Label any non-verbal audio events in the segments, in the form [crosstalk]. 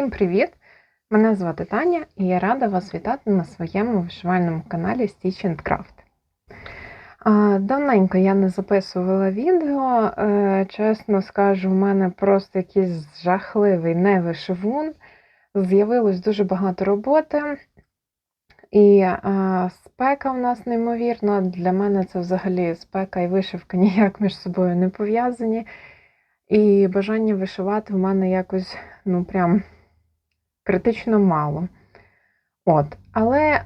Всім привіт! Мене звати Таня і я рада вас вітати на своєму вишивальному каналі Stitch and Craft. Давненько я не записувала відео. Е, Чесно скажу, у мене просто якийсь жахливий невишивун. З'явилось дуже багато роботи. І спека в нас неймовірна. Для мене це взагалі спека і вишивка ніяк між собою не пов'язані. І бажання вишивати в мене якось, ну, прям критично мало. От. Але е,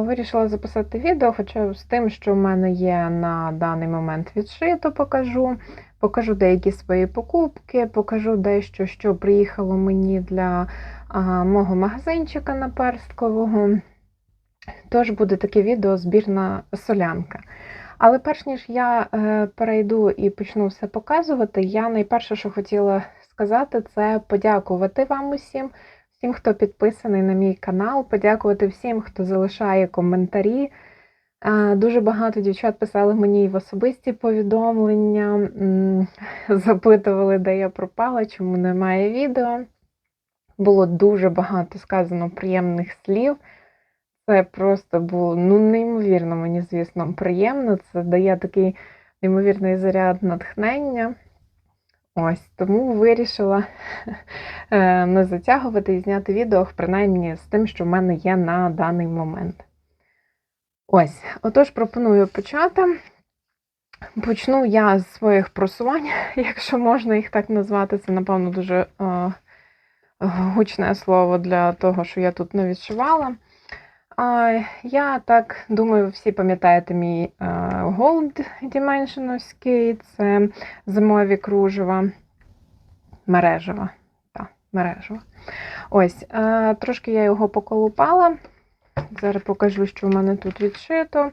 вирішила записати відео, хоча з тим, що в мене є на даний момент відшито, покажу. Покажу деякі свої покупки, покажу дещо, що приїхало мені для е, мого магазинчика наперсткового. Тож буде таке відео збірна солянка. Але перш ніж я е, перейду і почну все показувати, я найперше, що хотіла сказати, це подякувати вам усім, всім, хто підписаний на мій канал, подякувати всім, хто залишає коментарі. Дуже багато дівчат писали мені в особисті повідомлення, [laughs] запитували, де я пропала, чому немає відео. Було дуже багато сказано приємних слів. Це просто було ну, неймовірно, мені, звісно, приємно. Це дає такий неймовірний заряд натхнення. Ось, тому вирішила [laughs] е, не затягувати і зняти відео, принаймні з тим, що в мене є на даний момент. Ось, отож, пропоную почати. Почну я з своїх просувань, [laughs] якщо можна їх так назвати. Це, напевно, дуже е, гучне слово для того, що я тут не відшивала. Я так думаю, всі пам'ятаєте мій а, Gold Dimensionovський, це зимові кружева мережева. Так, мережева. Ось, а, трошки я його поколупала. Зараз покажу, що в мене тут відшито.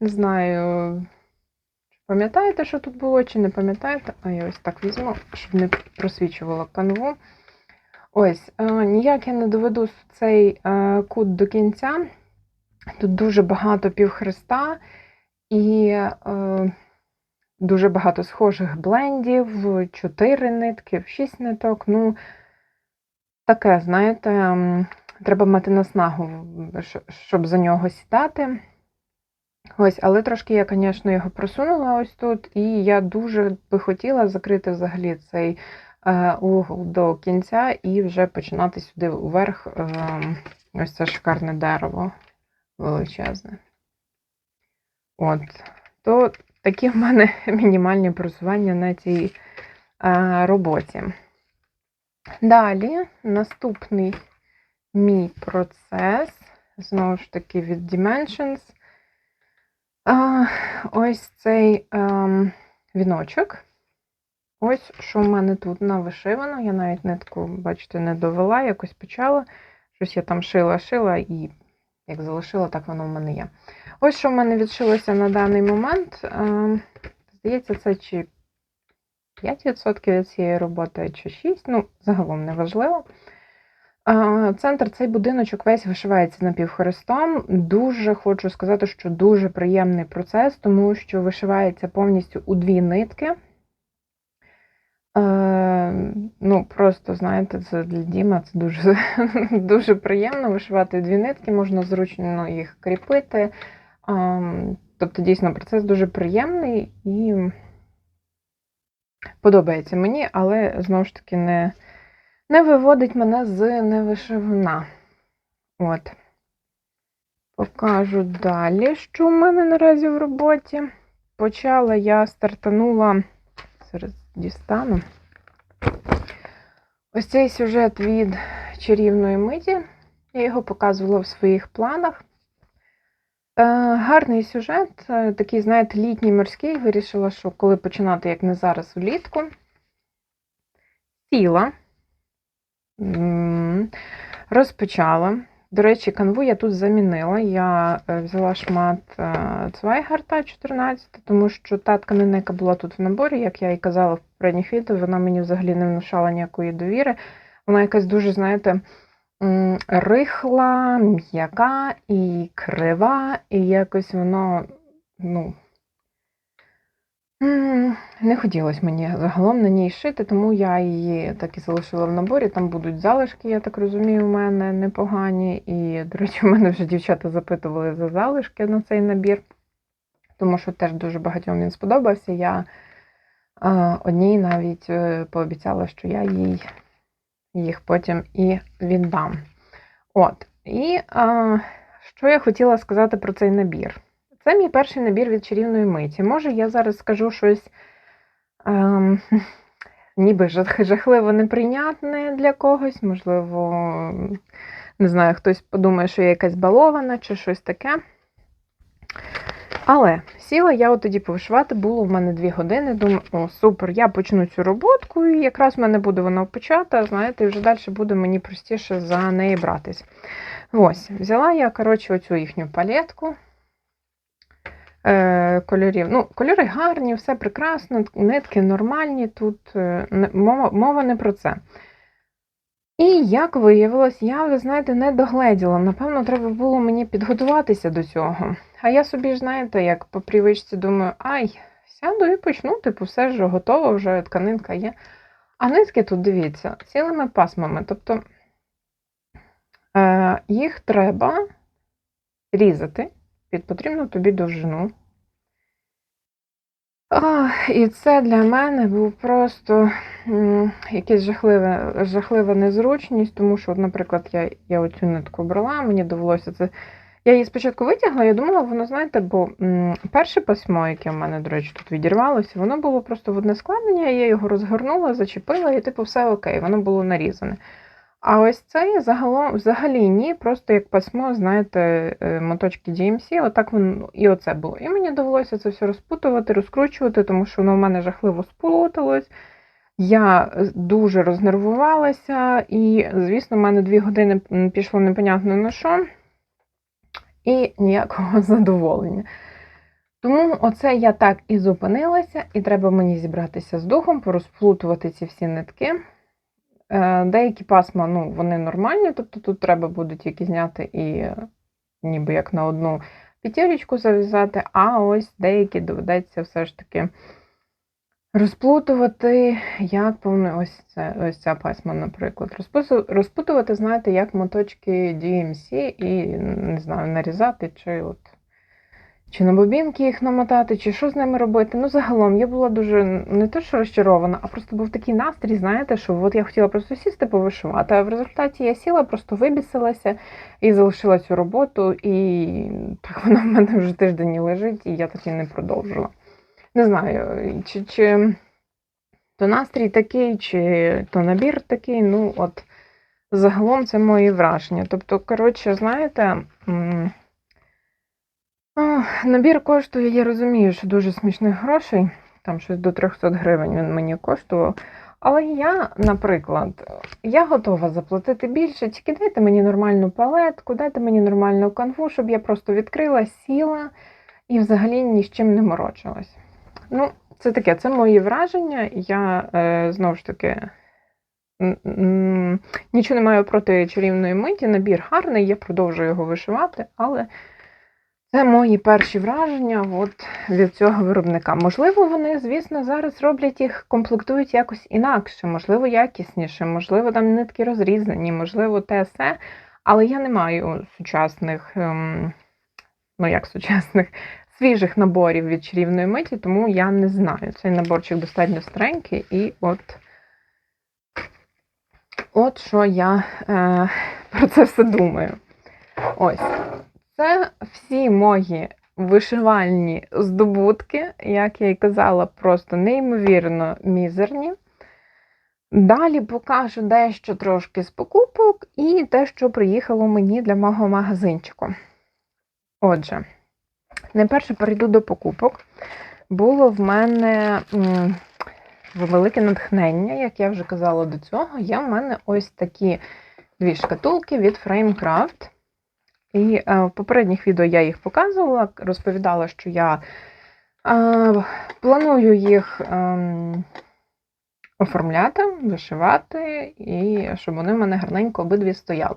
Не знаю, пам'ятаєте, що тут було, чи не пам'ятаєте? А я ось так візьму, щоб не просвічувала канву. Ось, е, ніяк я не доведу цей е, кут до кінця. Тут дуже багато півхреста і е, дуже багато схожих блендів, 4 нитки, 6 ниток. Ну, таке, знаєте, треба мати наснагу, щоб за нього сідати. Ось, але трошки я, звісно, його просунула ось тут, і я дуже би хотіла закрити взагалі цей е, угол до кінця і вже починати сюди вверх е, ось це шикарне дерево величезне. От. То такі в мене [laughs] мінімальні просування на цій е, роботі. Далі, наступний мій процес, знову ж таки, від Dimensions. А, ось цей ем, віночок. Ось що в мене тут навишивано. Я навіть нитку, бачите, не довела, якось почала. Щось я там шила-шила і як залишила, так воно в мене є. Ось що в мене відшилося на даний момент. Ем, Здається, це чи 5% від цієї роботи, чи 6%, ну, загалом неважливо. Е, Центр цей будиночок весь вишивається напівхрестом. Дуже хочу сказати, що дуже приємний процес, тому що вишивається повністю у дві нитки. Е, ну, просто, знаєте, це для Діма це дуже, [laughs] дуже приємно вишивати дві нитки, можна зручно їх кріпити. Ем, Тобто, дійсно, процес дуже приємний і подобається мені, але знову ж таки не, не виводить мене з невишивна. От. Покажу далі, що в мене наразі в роботі. Почала я стартанула. Зараз дістану. Ось цей сюжет від чарівної миті. Я його показувала в своїх планах. Е, гарний сюжет, е, такий, знаєте, літній морський. Вирішила, що коли починати, як не зараз, влітку. Сіла, розпочала. До речі, канву я тут замінила. Я е, взяла шмат е, Цвайгарта 14, тому що та тканина, яка була тут в наборі, як я і казала в попередніх відео, вона мені взагалі не внушала ніякої довіри. Вона якась дуже, знаєте, рихла, м'яка і крива, і якось воно, ну, Не хотілося мені загалом на ній шити, тому я її так і залишила в наборі. Там будуть залишки, я так розумію, у мене непогані. І, до речі, у мене вже дівчата запитували за залишки на цей набір, тому що теж дуже багатьом він сподобався. Я одній навіть е, пообіцяла, що я їй їх потім і віддам. От. І що я хотіла сказати про цей набір? Це мій перший набір від чарівної миті. Може, я зараз скажу щось ем, [laughs] ніби жахливо неприйнятне для когось, можливо, не знаю, хтось подумає, що я якась балована чи щось таке. Але сіла я тоді повишивати, було в мене дві години. Думаю, о, супер, я почну цю роботку, і якраз в мене буде вона почата, знаєте, і вже далі буде мені простіше за неї братись. Ось, взяла я, коротше, оцю їхню палетку кольорів. Ну, кольори гарні, все прекрасно, нитки нормальні, тут е, мова, мова не про це. І як виявилось, я, ви знаєте, не догледіла. Напевно, треба було мені підготуватися до цього. А я собі знаєте, як по привичці думаю, ай, сяду і почну, типу, все ж готово, вже тканинка є. А нитки тут, дивіться, цілими пасмами. Тобто е, їх треба різати під потрібну тобі довжину. І це для мене був просто якась жахлива, жахлива незручність, тому що, наприклад, я, я оцю нитку брала, мені довелося це. Я її спочатку витягла, я думала, воно, знаєте, бо перше письмо, яке в мене, до речі, тут відірвалося, воно було просто в одне складення, я його розгорнула, зачепила, і типу все окей, воно було нарізане. А ось цей загалом взагалі ні, просто як письмо, знаєте, е, моточки DMC, отак воно і оце було. І мені довелося це все розпутувати, розкручувати, тому що воно в мене жахливо сплуталось. Я дуже рознервувалася, і, звісно, в мене дві години пішло непонятно на що, і ніякого [laughs] задоволення. Тому оце я так і зупинилася, і треба мені зібратися з духом, порозплутувати ці всі нитки. Е, Деякі пасма, ну, вони нормальні, тобто тут треба буде тільки зняти і ніби як на одну п'ятірочку зав'язати, а ось деякі доведеться все ж таки розплутувати, як повно ось це, ось ця пасма, наприклад. Розпутувати, знаєте, як моточки DMC і, не знаю, нарізати, чи от. Чи на бобінки їх намотати, чи що з ними робити. Ну, загалом, я була дуже не те, що розчарована, а просто був такий настрій, знаєте, що от я хотіла просто сісти повишивати, а в результаті я сіла, просто вибісилася і залишила цю роботу, і так вона в мене вже тиждень лежить, і я так і не продовжила. Не знаю, чи, чи то настрій такий, чи то набір такий, ну от загалом це мої враження. Тобто, коротше, знаєте. Набір коштує, я розумію, що дуже смішних грошей, там щось до 300 гривень він мені коштував. Але я, наприклад, я готова заплатити більше, тільки дайте мені нормальну палетку, дайте мені нормальну канву, щоб я просто відкрила, сіла і взагалі ні з чим не морочилась. Ну, це таке, це мої враження. Я е, знову ж таки нічого не маю проти чарівної миті. Набір гарний, я продовжую його вишивати, але. Це мої перші враження от, від цього виробника. Можливо, вони, звісно, зараз роблять їх, комплектують якось інакше, можливо, якісніше, можливо, там нитки розрізані, можливо, те все. Але я не маю сучасних, ем, ну як сучасних, свіжих наборів від чарівної миті, тому я не знаю. Цей наборчик достатньо старенький, і от, от що я е, про це все думаю. Ось. Це всі мої вишивальні здобутки, як я й казала, просто неймовірно мізерні. Далі покажу дещо трошки з покупок і те, що приїхало мені для мого магазинчику. Отже, найперше перейду до покупок. Було в мене велике натхнення, як я вже казала до цього, є в мене ось такі дві шкатулки від Framecraft. І е, в попередніх відео я їх показувала, розповідала, що я е, планую їх е, оформляти, вишивати, і щоб вони в мене гарненько обидві стояли.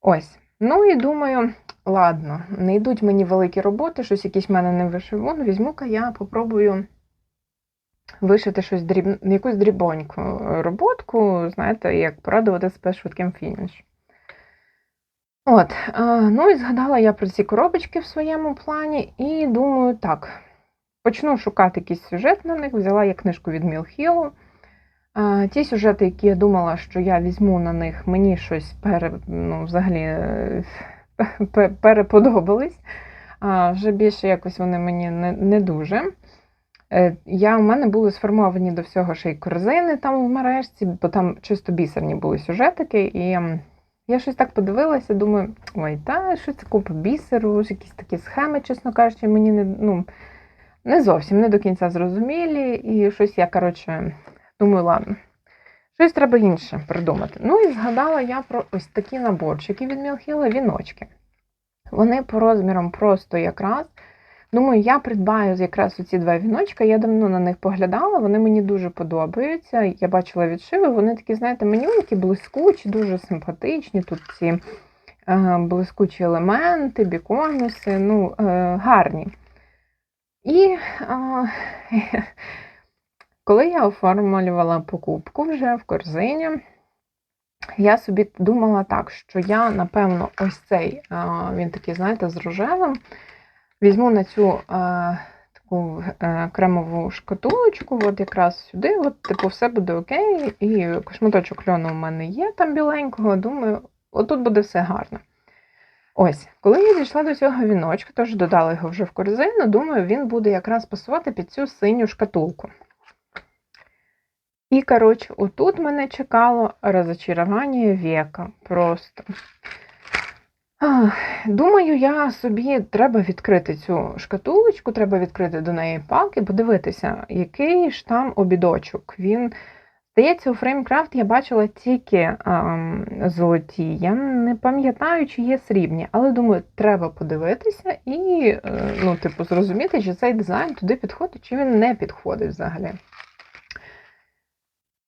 Ось. Ну і думаю, ладно, не йдуть мені великі роботи, щось якісь в мене не вишиву. Ну, візьму-ка я попробую вишити щось дріб... якусь дрібоньку роботку, знаєте, як порадувати себе швидким фініш. От, е, ну і згадала я про ці коробочки в своєму плані, і думаю, так, почну шукати якийсь сюжет на них, взяла я книжку від Мілхілу. Е, Ті сюжети, які я думала, що я візьму на них, мені щось пере, ну, взагалі [laughs] переподобались. Вже більше якось вони мені не, не дуже. Е, Я, у мене були сформовані до всього ще й корзини там в мережці, бо там чисто бісерні були сюжетики. І я щось так подивилася, думаю, ой, та що це купа бісеру, якісь такі схеми, чесно кажучи, мені не, ну, не зовсім не до кінця зрозумілі. І щось я, коротше, думаю, ладно. Щось треба інше придумати. Ну і згадала я про ось такі наборчики від Мілхіла, віночки. Вони по розмірам просто якраз. Думаю, я придбаю якраз оці два віночка. Я давно на них поглядала, вони мені дуже подобаються. Я бачила відшиви, вони такі, знаєте, манюнькі, блискучі, дуже симпатичні. Тут ці е, блискучі елементи, біконуси, ну, е, гарні. І е, [laughs] коли я оформлювала покупку вже в корзині, я собі думала так, що я, напевно, ось цей, е, він такий, знаєте, з рожевим, візьму на цю е, таку е, кремову шкатулочку, от якраз сюди, от, типу, все буде окей, і шматочок льону у мене є там біленького, думаю, отут буде все гарно. Ось, коли я дійшла до цього віночка, тож додала його вже в корзину, думаю, він буде якраз пасувати під цю синю шкатулку. І, коротше, отут мене чекало розочарування віка. Просто. Думаю, я собі треба відкрити цю шкатулочку, треба відкрити до неї пак і подивитися, який ж там обідочок. Він, здається, у Фреймкрафт я бачила тільки ем, золоті. Я не пам'ятаю, чи є срібні, але думаю, треба подивитися і, е, ну, типу, зрозуміти, чи цей дизайн туди підходить, чи він не підходить взагалі.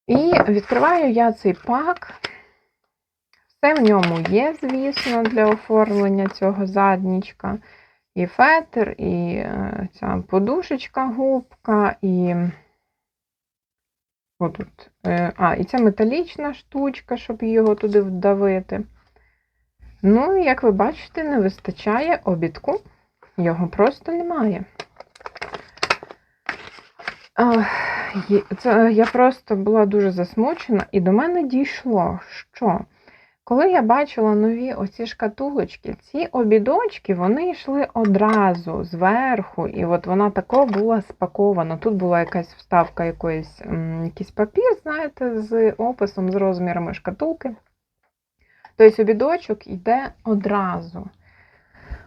І відкриваю я цей пак. Все в ньому є, звісно, для оформлення цього заднічка. І фетр, і е, ця подушечка, губка, і отут. е, А, і ця металічна штучка, щоб його туди вдавити. Ну, і як ви бачите, не вистачає обідку. Його просто немає. Це я просто була дуже засмучена, і до мене дійшло, що коли я бачила нові оці шкатулочки, ці обідочки, вони йшли одразу зверху, і от вона тако була спакована. Тут була якась вставка, якоїсь, якийсь папір, знаєте, з описом, з розмірами шкатулки. Тобто обідочок йде одразу.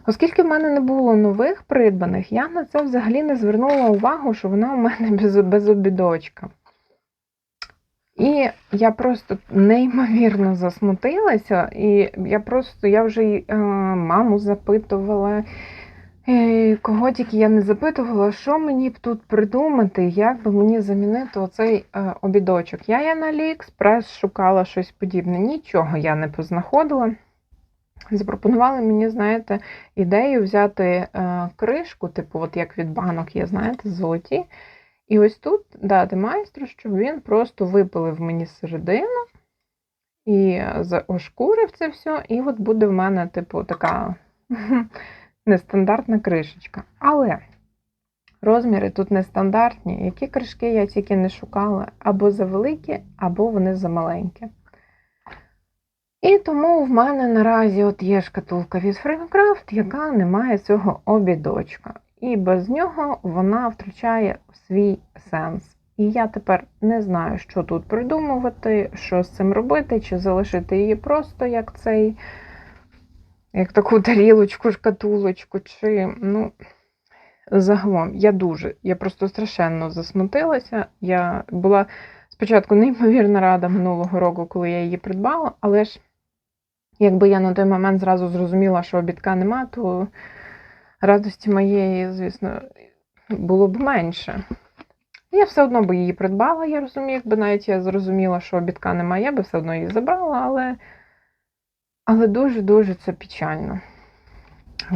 Оскільки в мене не було нових придбаних, я на це взагалі не звернула увагу, що вона у мене [laughs] без, без обідочка. І я просто неймовірно засмутилася, і я просто я вже й, е, маму запитувала, е, кого тільки я не запитувала, що мені б тут придумати, як би мені замінити оцей е, обідочок. Я я на Аліекспрес шукала щось подібне, нічого я не познаходила. Запропонували мені, знаєте, ідею взяти кришку, типу, от як від банок є, знаєте, золоті. І ось тут дати майстру, щоб він просто випилив мені середину і ошкурив це все, і от буде в мене, типу, така [laughs] нестандартна кришечка. Але розміри тут нестандартні, які кришки я тільки не шукала, або завеликі, або вони замаленькі. І тому в мене наразі от є шкатулка від Framecraft, яка не має цього обідочка. І без нього вона втрачає свій сенс. І я тепер не знаю, що тут придумувати, що з цим робити, чи залишити її просто як цей, як таку тарілочку, шкатулочку, чи, ну, загалом, я дуже, я просто страшенно засмутилася. Я була спочатку неймовірно рада минулого року, коли я її придбала, але ж якби я на той момент зразу зрозуміла, що обідка нема, то радості моєї, звісно, було б менше. Я все одно би її придбала, я розумію, якби навіть я зрозуміла, що обідка немає, я би все одно її забрала, але але дуже-дуже це печально.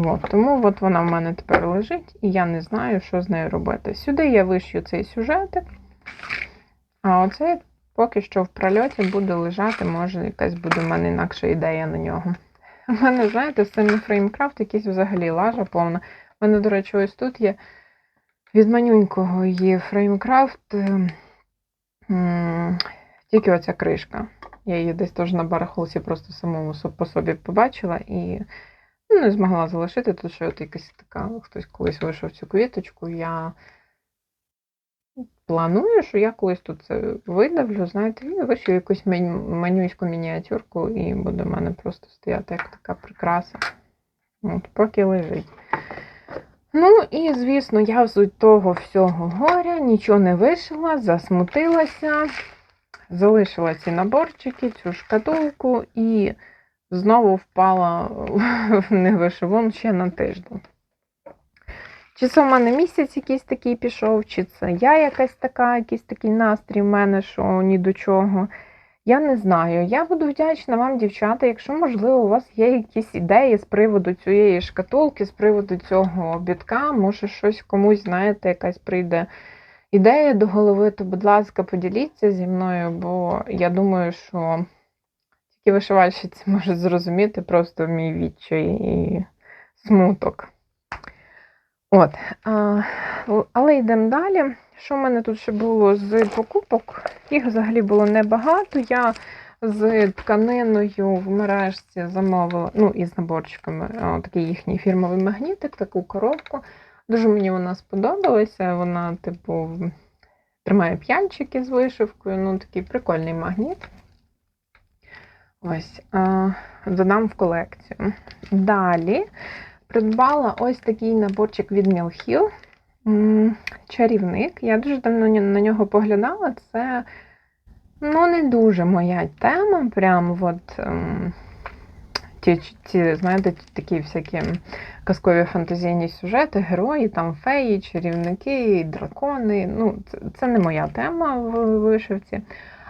От, тому от вона в мене тепер лежить, і я не знаю, що з нею робити. Сюди я вишью цей сюжетик. А оцей поки що в прольоті буде лежати, може, якась буде в мене інакша ідея на нього. У мене, знаєте, з фреймкрафт якийсь взагалі лажа повна. У мене, до речі, ось тут є від манюнького є фреймкрафт. Тільки оця кришка. Я її десь теж на барахолці просто самому по собі побачила і ну, не змогла залишити, тому що от якась така, хтось колись вийшов цю квіточку. Я планую, що я колись тут це видавлю, знаєте, і вишию якусь манюську мініатюрку, і буде в мене просто стояти як така прикраса. От, поки лежить. Ну і, звісно, я з того всього горя нічого не вишила, засмутилася, залишила ці наборчики, цю шкатулку і знову впала в [laughs] невишивон ще на тиждень. Чи це в мене місяць якийсь такий пішов, чи це я якась така, якийсь такий настрій в мене, що ні до чого. Я не знаю. Я буду вдячна вам, дівчата, якщо, можливо, у вас є якісь ідеї з приводу цієї шкатулки, з приводу цього обідка, може щось комусь, знаєте, якась прийде ідея до голови, то, будь ласка, поділіться зі мною, бо я думаю, що тільки вишивальщиці [laughs] можуть зрозуміти просто мій відчай і смуток. От, але йдемо далі. Що в мене тут ще було з покупок? Їх взагалі було небагато. Я з тканиною в мережці замовила, ну, із наборчиками, а, такий їхній фірмовий магнітик, таку коробку. Дуже мені вона сподобалася. Вона, типу, тримає п'янчики з вишивкою. Ну, такий прикольний магніт. Ось, додам в колекцію. Далі придбала ось такий наборчик від Мілхіл. Чарівник. Я дуже давно на нього поглядала. Це ну, не дуже моя тема. Прям от ем, ті, ті, знаєте, такі всякі казкові фантазійні сюжети, герої, там феї, чарівники, дракони. Ну, це, це не моя тема в вишивці.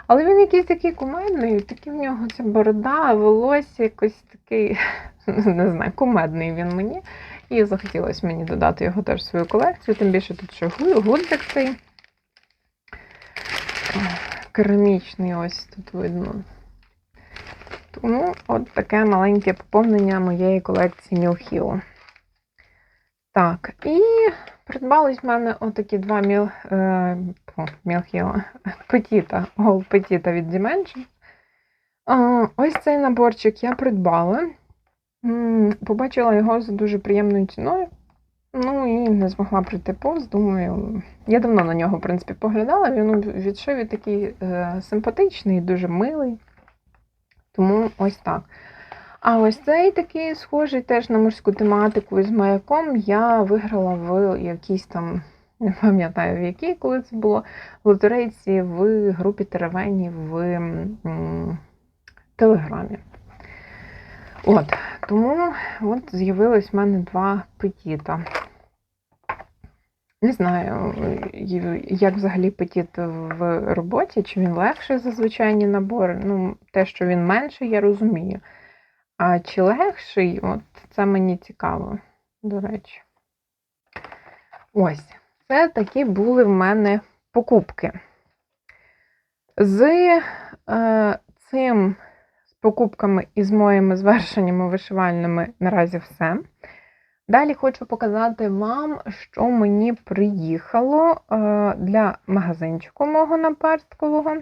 Але він якийсь такий кумедний, такий в нього ця борода, волосся якось такий, [laughs] не знаю, кумедний він мені. І захотілося мені додати його теж в свою колекцію, тим більше тут ще гу- гудзик цей керамічний, ось тут видно. Тому от таке маленьке поповнення моєї колекції Мілхіл. Так, і придбались в мене отакі два міл, е, Мілхіла, Петіта, Гол Петіта від Dimension. А, ось цей наборчик я придбала. Побачила його за дуже приємною ціною. Ну і не змогла прийти повз. Думаю, я давно на нього, в принципі, поглядала. Він відшиві такий е, симпатичний, дуже милий. Тому ось так. А ось цей такий схожий теж на морську тематику із маяком я виграла в якійсь там, [laughs] не пам'ятаю в якій, коли це було, в лотерейці в групі Теревені в м, Телеграмі. От, тому от з'явилось в мене два петіта. Не знаю, як взагалі петіт в роботі, чи він легший за звичайні набори. Ну, те, що він менший, я розумію. А чи легший, от це мені цікаво, до речі. Ось, це такі були в мене покупки. З е, цим з покупками і з моїми звершеннями вишивальними наразі все. Далі хочу показати вам, що мені приїхало е, для магазинчику мого наперсткового.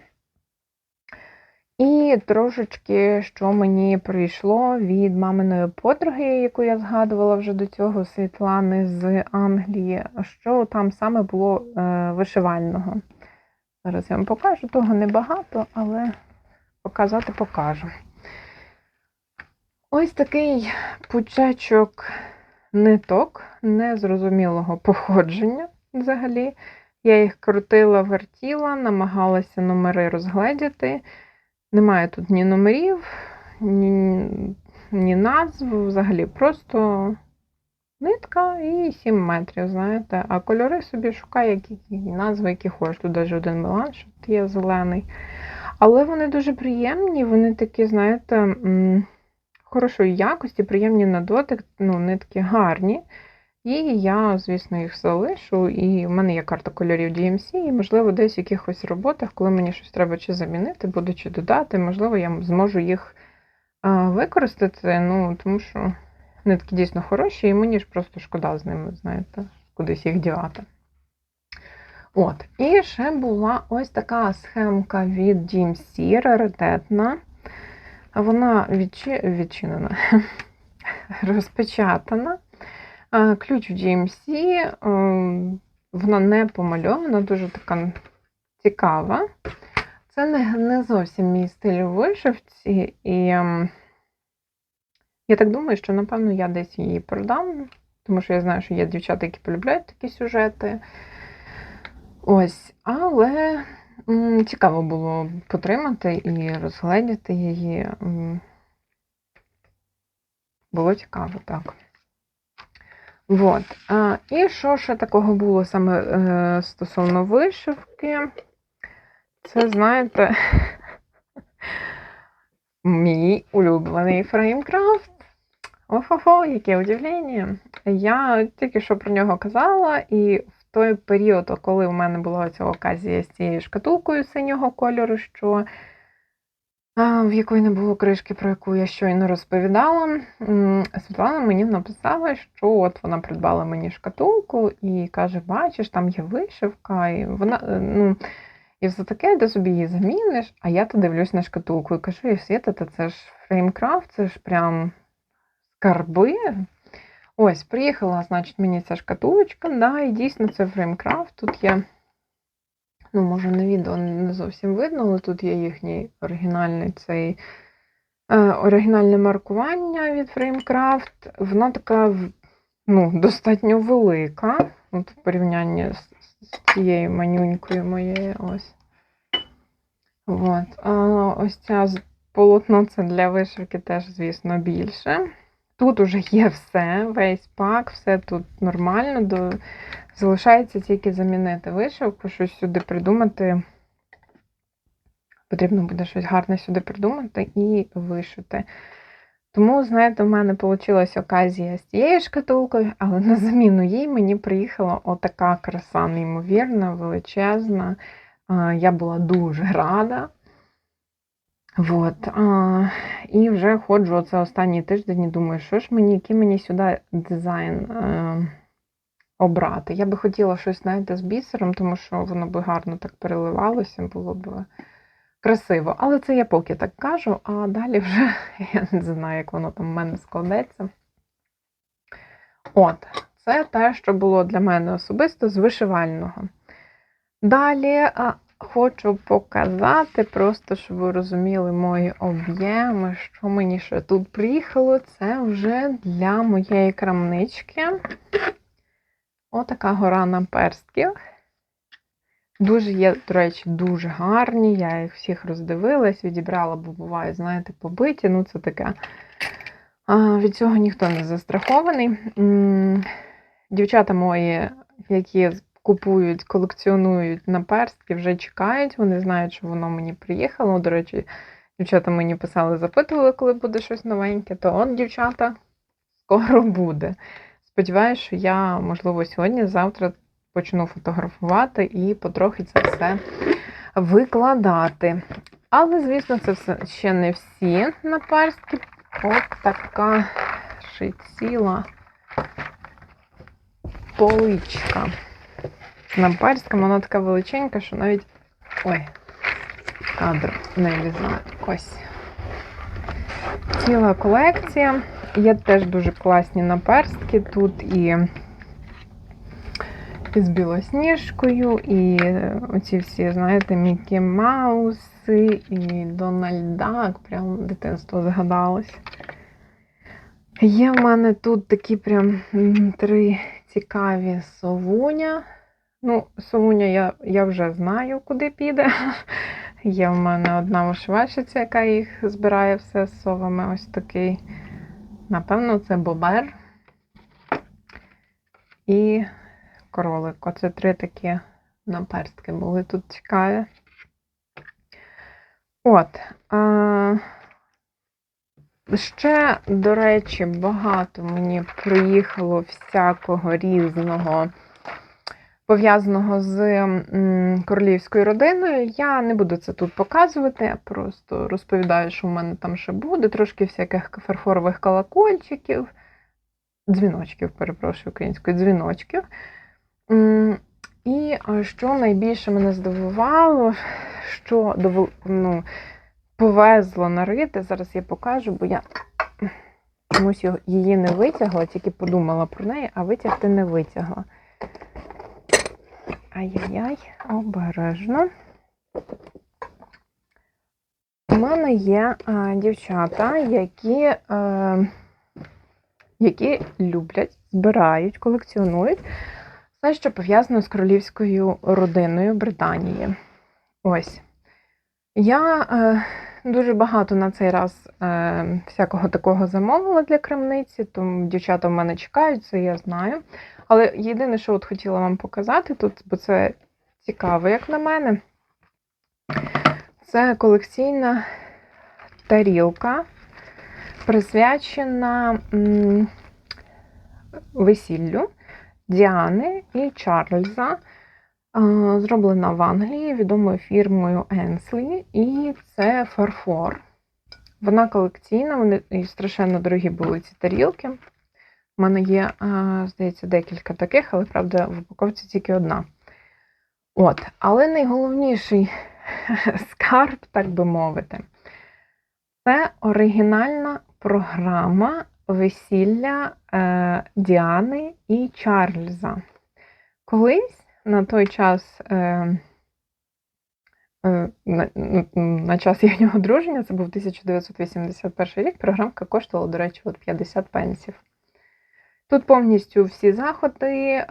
І трошечки, що мені прийшло від маминої подруги, яку я згадувала вже до цього, Світлани з Англії, що там саме було е, вишивального. Зараз я вам покажу, того небагато, але показати покажу. Ось такий пучечок ниток незрозумілого походження взагалі. Я їх крутила, вертіла, намагалася номери розгледіти. Немає тут ні номерів, ні, ні назв, взагалі просто нитка і 7 метрів, знаєте. А кольори собі шукай, які назви, які хочеш. Тут навіть один меланж от є зелений. Але вони дуже приємні, вони такі, знаєте, хорошої якості, приємні на дотик, ну, нитки гарні. І я, звісно, їх залишу. І в мене є карта кольорів DMC, і, можливо, десь в якихось роботах, коли мені щось треба чи замінити, буду чи додати, можливо, я зможу їх використати, ну, тому що вони такі дійсно хороші, і мені ж просто шкода з ними, знаєте, кудись їх дівати. От, і ще була ось така схемка від DMC, раритетна. Вона відчи... відчинена, [laughs] розпечатана. Ключ в GMC, ем, вона не помальована, дуже така цікава. Це не, не зовсім мій стиль у вишивці, і ем, я так думаю, що, напевно, я десь її продам, тому що я знаю, що є дівчата, які полюбляють такі сюжети. Ось, але цікаво було потримати і розгледіти її. Було цікаво, так. Вот. І що ще такого було саме е, стосовно вишивки? Це, знаєте, [laughs] мій улюблений фреймкрафт. Охо-хо, яке удивлення. Я тільки що про нього казала, і в той період, коли в мене була ця оказія з цією шкатулкою синього кольору, що в якої не було кришки, про яку я щойно розповідала, Світлана мені написала, що от вона придбала мені шкатулку і каже: бачиш, там є вишивка, і вона, е, ну, і все таке, де собі її заміниш, а я то дивлюсь на шкатулку і кажу, і Світа, та це ж фреймкрафт, це ж прям скарби. Ось, приїхала, значить, мені ця шкатулочка, да, і дійсно це фреймкрафт. Тут є, ну, може, на відео не зовсім видно, але тут є їхній оригінальний цей е, оригінальне маркування від фреймкрафт. Вона така ну, достатньо велика. От в порівнянні з, з цією манюнькою моєю ось. От. А ось ця полотно це для вишивки теж, звісно, більше. Тут уже є все, весь пак, все тут нормально. Залишається тільки замінити вишивку, щось сюди придумати. Потрібно буде щось гарне сюди придумати і вишити. Тому, знаєте, в мене вийшла оказія з цією шкатулкою, але на заміну їй мені приїхала отака краса, неймовірна, величезна. Я була дуже рада. Вот. А, і вже ходжу оце останній тиждень і думаю, що ж мені, який мені сюди дизайн е, обрати. Я би хотіла щось, знаєте, з бісером, тому що воно би гарно так переливалося, було б красиво. Але це я поки так кажу, а далі вже [laughs] я не знаю, як воно там в мене складеться. От, це те, що було для мене особисто з вишивального. Далі хочу показати, просто щоб ви розуміли мої об'єми, що мені ще тут приїхало. Це вже для моєї крамнички. Отака гора наперстків. Дуже є, до речі, дуже гарні. Я їх всіх роздивилась, відібрала, бо бувають, знаєте, побиті. Ну, це таке. А, від цього ніхто не застрахований. Дівчата мої, які купують, колекціонують наперстки, вже чекають. Вони знають, що воно мені приїхало. До речі, дівчата мені писали, запитували, коли буде щось новеньке, то от, дівчата, скоро буде. Сподіваюсь, що я, можливо, сьогодні, завтра почну фотографувати і потрохи це все викладати. Але, звісно, це все ще не всі наперстки. От така ще ціла поличка. Наперстка, вона така величенька, що навіть. Ой, кадр не влізає. Ось. Ціла колекція. Є теж дуже класні наперстки. Тут і з білосніжкою, і оці всі, знаєте, Мікі Мауси, і Дональд Дак, прям дитинство згадалось. Є в мене тут такі прям три цікаві совуня. Ну, совуня я, я вже знаю, куди піде. [laughs] Є в мене одна вишивальщиця, яка їх збирає все з совами. Ось такий. Напевно, це бобер. І кролик. Оце три такі наперстки були тут цікаві. От. А... Ще, до речі, багато мені приїхало всякого різного пов'язаного з королівською родиною. Я не буду це тут показувати, я просто розповідаю, що в мене там ще буде. Трошки всяких фарфорових колокольчиків, дзвіночків, перепрошую, українською, дзвіночків. І що найбільше мене здивувало, що довел- ну, повезло нарити. Зараз я покажу, бо я чомусь її не витягла, тільки подумала про неї, а витягти не витягла. Ай-яй-яй, обережно. У мене є е, дівчата, які, е, які люблять, збирають, колекціонують все, що пов'язано з королівською родиною Британії. Ось. Я е, дуже багато на цей раз е, всякого такого замовила для крамниці, тому дівчата в мене чекають, це я знаю. Але єдине, що от хотіла вам показати тут, бо це цікаво, як на мене, це колекційна тарілка, присвячена весіллю Діани і Чарльза. Зроблена в Англії відомою фірмою Енслі, і це фарфор. Вона колекційна, вони страшенно дорогі були ці тарілки. У мене є, здається, декілька таких, але правда, в упаковці тільки одна. От, але найголовніший [laughs] скарб, так би мовити, це оригінальна програма весілля е, Діани і Чарльза. Колись на той час, е, е, на, час їхнього одруження, це був 1981 рік, програмка коштувала, до речі, от 50 пенсів. Тут повністю всі заходи, е,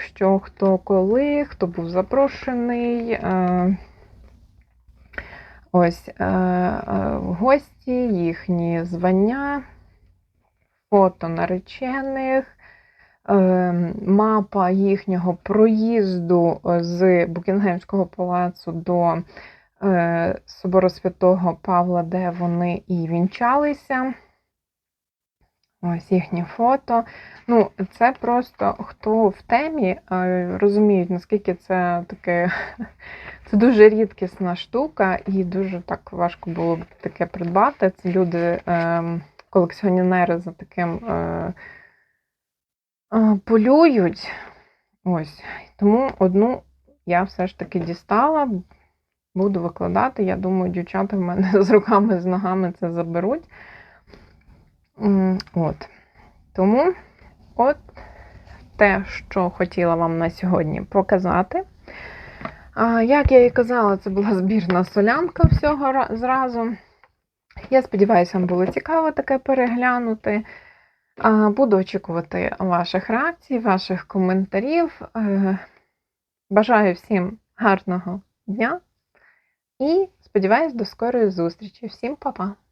що хто коли, хто був запрошений. е, Ось е, гості, їхні звання, фото наречених, мапа їхнього проїзду з Букінгемського палацу до Собору Святого Павла, де вони і вінчалися. Ось їхні фото. Ну, це просто хто в темі е, розуміють, наскільки це таке. [laughs] Це дуже рідкісна штука, і дуже так важко було б таке придбати. Це люди, е, колекціонери за таким е, е, полюють. Ось. Тому одну я все ж таки дістала, буду викладати. Я думаю, дівчата в мене [laughs] з руками, з ногами це заберуть. От. Тому от те, що хотіла вам на сьогодні показати. Як я і казала, це була збірна солянка всього зразу. Я сподіваюся, вам було цікаво таке переглянути. Буду очікувати ваших реакцій, ваших коментарів. Е, Бажаю всім гарного дня і сподіваюсь до скорої зустрічі. Всім па-па!